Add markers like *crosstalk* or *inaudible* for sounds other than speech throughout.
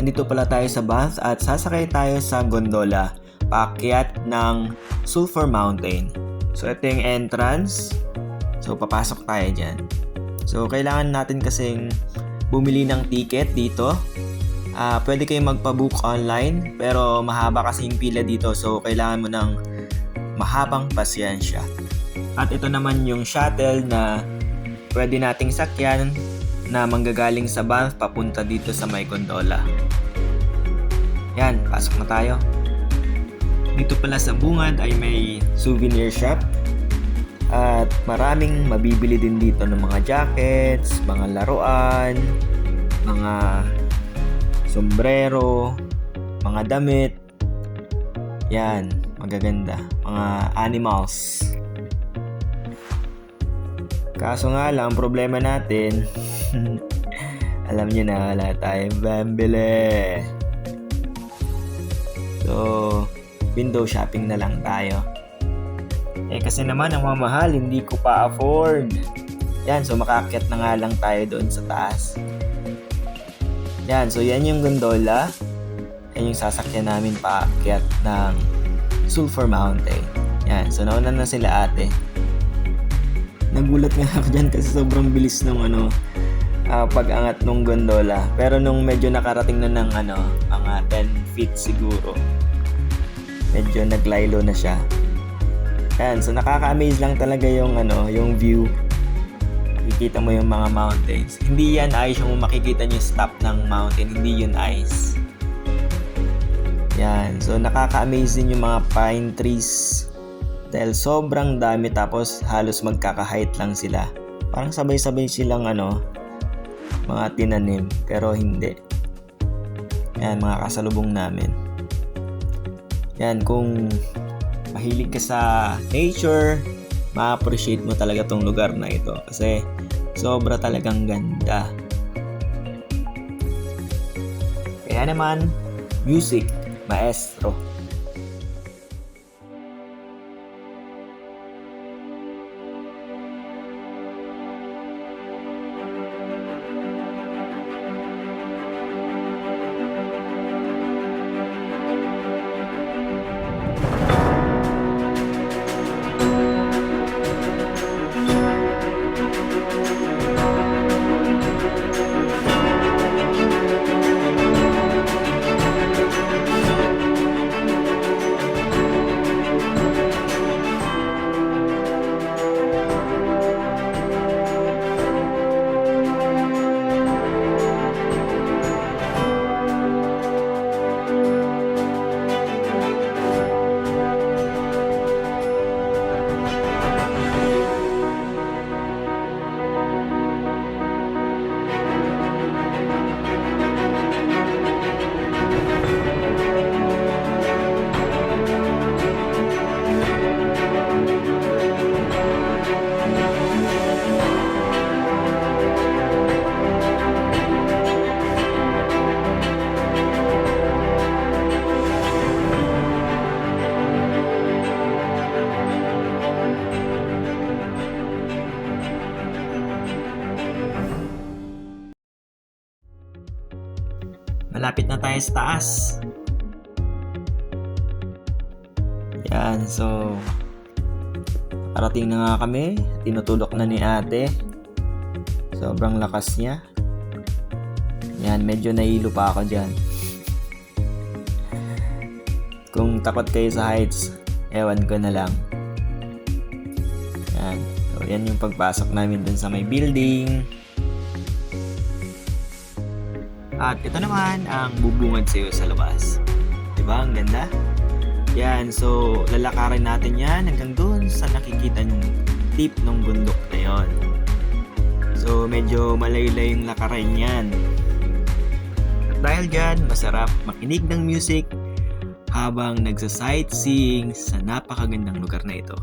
andito pala tayo sa Bath at sasakay tayo sa gondola paakyat ng Sulphur Mountain. So ito yung entrance. So papasok tayo dyan. So kailangan natin kasing bumili ng ticket dito. Ah, pwede kayong magpa-book online pero mahaba kasi yung pila dito so kailangan mo ng mahabang pasyensya. At ito naman yung shuttle na pwede nating sakyan na manggagaling sa Banff papunta dito sa may gondola. Yan, pasok na tayo. Dito pala sa bungad ay may souvenir shop at maraming mabibili din dito ng mga jackets, mga laruan, mga sombrero, mga damit. Yan, magaganda. Mga animals. Kaso nga lang, ang problema natin, *laughs* alam niyo na, wala tayong pambili. So, window shopping na lang tayo. Eh kasi naman ang mamahal, hindi ko pa afford. Yan, so makaakyat na nga lang tayo doon sa taas. Yan, so yan yung gondola. Yan yung sasakyan namin paakyat ng Sulphur Mountain. Yan, so nauna na sila ate. Nagulat nga ako dyan kasi sobrang bilis ng ano, ah, pag-angat ng gondola. Pero nung medyo nakarating na ng ano, mga 10 feet siguro, medyo naglaylo na siya. Yan, so nakaka-amaze lang talaga yung ano, yung view. Makikita mo yung mga mountains. Hindi yan ice yung makikita niyo yung top ng mountain, hindi yun ice. Yan, so nakaka-amaze din yung mga pine trees. Dahil sobrang dami tapos halos magkaka-height lang sila. Parang sabay-sabay silang ano, mga tinanim, pero hindi. Yan, mga kasalubong namin. Yan, kung mahilig ka sa nature, ma-appreciate mo talaga tong lugar na ito kasi sobra talagang ganda. Kaya naman, music, maestro. Malapit na tayo sa taas. Yan, so parating na nga kami. Tinutulok na ni ate. Sobrang lakas niya. Yan, medyo nahilo pa ako dyan. Kung takot kayo sa heights, ewan ko na lang. Yan. So, yan yung pagpasok namin dun sa may building. At ito naman ang bubungad sa iyo sa labas. Diba? Ang ganda. Yan. So, lalakarin natin yan hanggang doon sa nakikita yung tip ng bundok na yon. So, medyo malaylay yung lakarin yan. At dahil dyan, masarap makinig ng music habang nagsa-sightseeing sa napakagandang lugar na ito.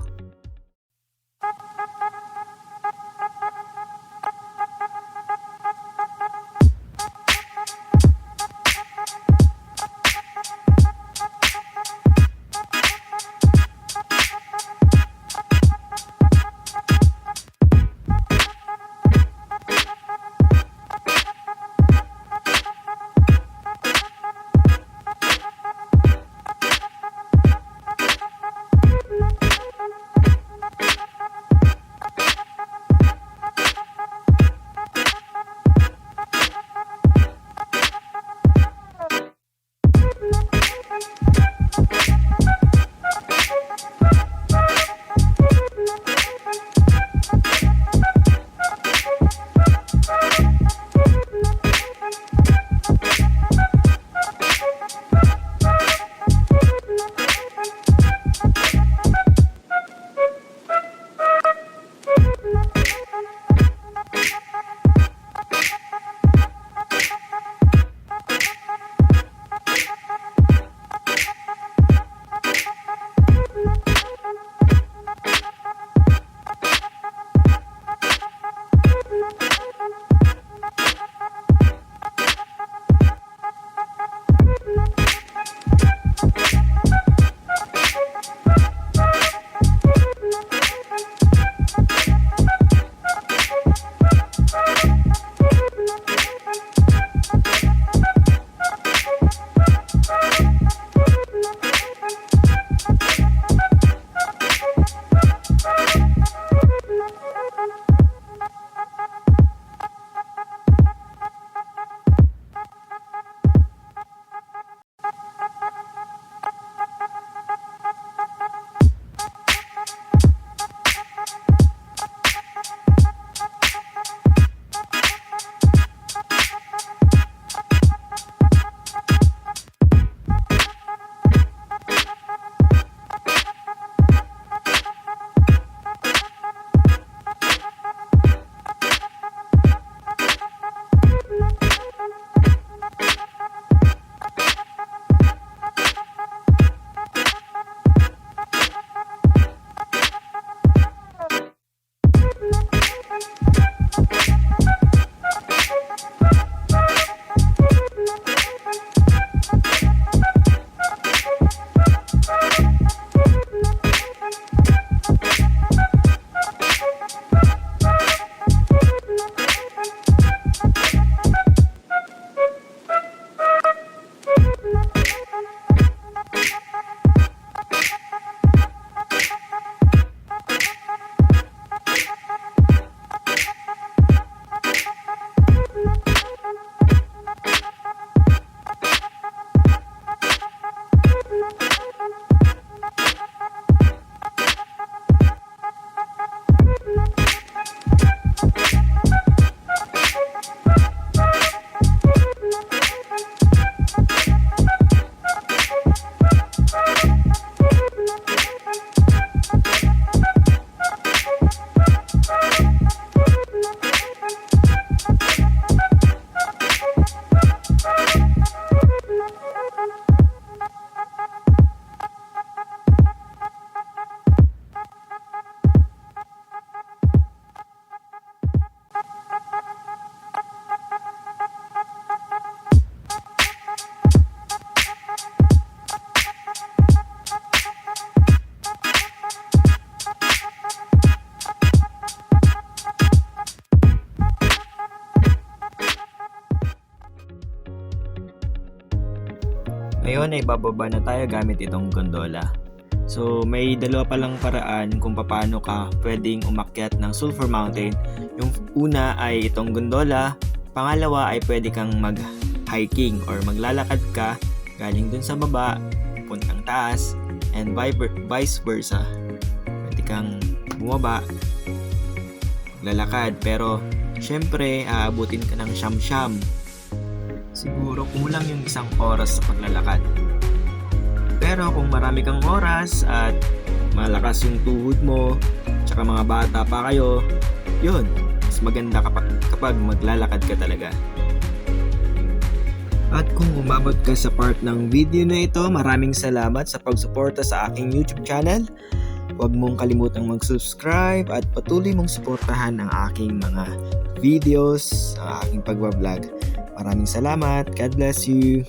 Ngayon ay bababa na tayo gamit itong gondola. So may dalawa pa lang paraan kung paano ka pwedeng umakyat ng Sulphur Mountain. Yung una ay itong gondola, pangalawa ay pwede kang mag-hiking or maglalakad ka galing dun sa baba, puntang taas, and vi- vice versa. Pwede kang bumaba, maglalakad, pero syempre aabutin ka ng siyam-siyam. Siguro kulang yung isang oras sa paglalakad. Pero kung marami kang oras at malakas yung tuhod mo, tsaka mga bata pa kayo, yun, mas maganda kapag, kapag maglalakad ka talaga. At kung umabot ka sa part ng video na ito, maraming salamat sa pagsuporta sa aking YouTube channel. Huwag mong kalimutang mag-subscribe at patuloy mong suportahan ang aking mga videos, ang aking pagbablog. Maraming salamat. God bless you.